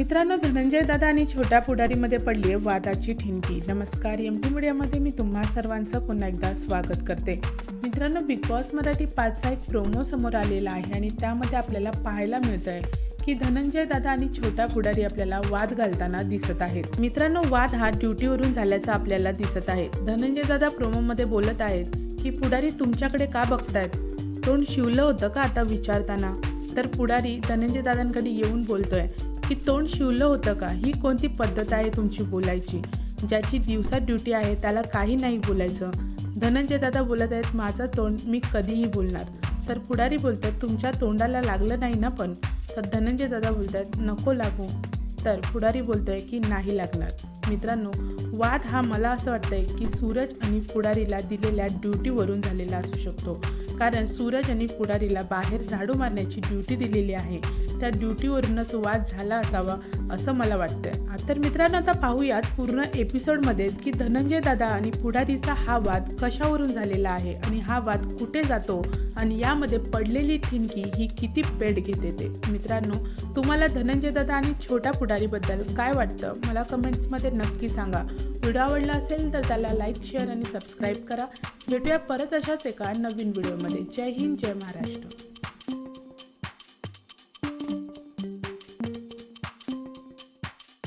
मित्रांनो धनंजय दादा आणि छोट्या पुढारीमध्ये पडली आहे वादाची ठिणगी. नमस्कार एम टी मीडियामध्ये मी तुम्हा सर्वांचं पुन्हा एकदा स्वागत करते. मित्रांनो बिग बॉस मराठी पाचचा एक प्रोमो समोर आलेला आहे आणि त्यामध्ये आपल्याला पाहायला मिळतं आहे की धनंजय दादा आणि छोटा पुढारी आपल्याला वाद घालताना दिसत आहेत. मित्रांनो वाद हा ड्युटीवरून झाल्याचा आपल्याला दिसत आहे. धनंजय दादा प्रोमोमध्ये बोलत आहेत की पुढारी तुमच्याकडे का बघतायत? तोंड शिवलं होतं का आता विचारताना? तर पुढारी धनंजय दादांकडे येऊन बोलतोय. की तोंड शिवलं होतं का? ही कोणती पद्धत आहे तुमची बोलायची? ज्याची दिवसात ड्युटी आहे त्याला काही नाही बोलायचं. धनंजय दादा बोलत आहेत माझं तोंड मी कधीही बोलणार. तर पुढारी बोलतात तुमच्या तोंडाला लागलं नाही ना पण? तर धनंजय दादा बोलत आहेत नको लागू. तर पुढारी बोलतोय की नाही लागणार. मित्रांनो वाद हा मला असं वाटतंय की सूरज आणि पुढारीला दिलेल्या ड्युटीवरून झालेला असू शकतो. कारण सूरज आणि पुढारीला बाहेर झाडू मारण्याची ड्युटी दिलेली आहे. त्या ड्युटीवरूनच वाद झाला असावा असं मला वाटतंय. तर मित्रांनो आता पाहूयात पूर्ण एपिसोडमध्येच की धनंजय दादा आणि पुढारीचा हा वाद कशावरून झालेला आहे आणि हा वाद कुठे जातो आणि यामध्ये पडलेली ठिणकी ही किती पेट घेते ते. मित्रांनो तुम्हाला धनंजय दादा आणि छोट्या पुढारीबद्दल काय वाटतं? मला कमेंट्समध्ये नक्की सांगा. व्हिडिओ आवडला असेल तर त्याला लाईक शेअर आणि सबस्क्राईब करा. भेटूया परत अशाच एका नवीन व्हिडिओमध्ये. जय हिंद जय महाराष्ट्र.